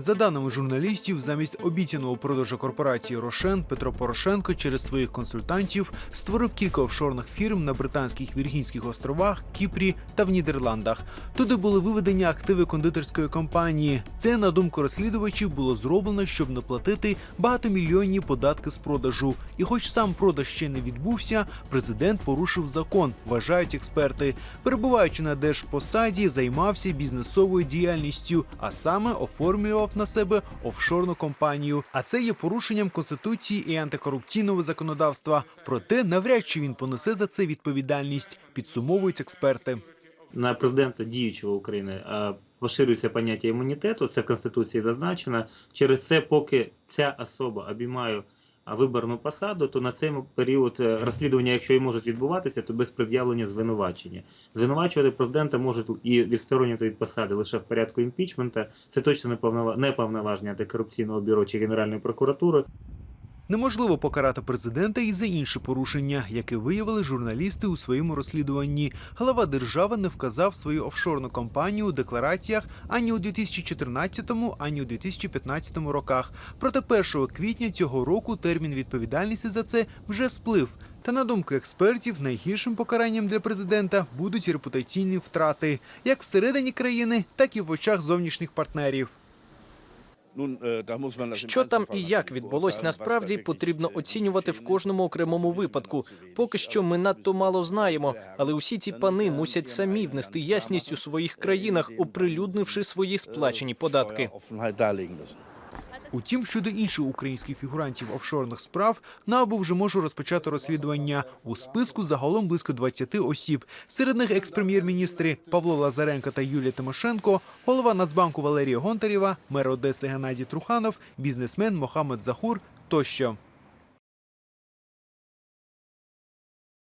За даними журналістів, замість обіцяного продажу корпорації Рошен Петро Порошенко через своїх консультантів створив кілька офшорних фірм на британських Віргінських островах, Кіпрі та в Нідерландах. Туди були виведені активи кондитерської компанії. Це, на думку розслідувачів, було зроблено, щоб не платити багатомільйонні податки з продажу. І, хоч сам продаж ще не відбувся, президент порушив закон, вважають експерти. Перебуваючи на держпосаді, займався бізнесовою діяльністю, а саме оформлював на себе офшорну компанію. А це є порушенням конституції і антикорупційного законодавства. Проте навряд чи він понесе за це відповідальність, підсумовують експерти. на президента діючого України поширюється поняття імунітету, це в Конституції зазначено. Через це, поки ця особа обіймає виборну посаду, то на цей період е, розслідування, якщо і можуть відбуватися, то без пред'явлення звинувачення. Звинувачувати президента можуть і відсторонювати від посади лише в порядку імпічмента. Це точно не повнова- не повноваження антикорупційного бюро чи Генеральної прокуратури. Неможливо покарати президента і за інші порушення, які виявили журналісти у своєму розслідуванні. Глава держави не вказав свою офшорну компанію у деклараціях ані у 2014, ані у 2015 роках. Проте 1 квітня цього року термін відповідальності за це вже сплив. Та на думку експертів, найгіршим покаранням для президента будуть репутаційні втрати як всередині країни, так і в очах зовнішніх партнерів. Що там і як відбулось насправді потрібно оцінювати в кожному окремому випадку. Поки що ми надто мало знаємо, але усі ці пани мусять самі внести ясність у своїх країнах, оприлюднивши свої сплачені податки. Утім, щодо інших українських фігурантів офшорних справ, НАБУ вже може розпочати розслідування. У списку загалом близько 20 осіб. Серед них екс-прем'єр-міністри Павло Лазаренко та Юлія Тимошенко, голова Нацбанку Валерія Гонтарєва, мер Одеси Геннадій Труханов, бізнесмен Мохамед Захур тощо.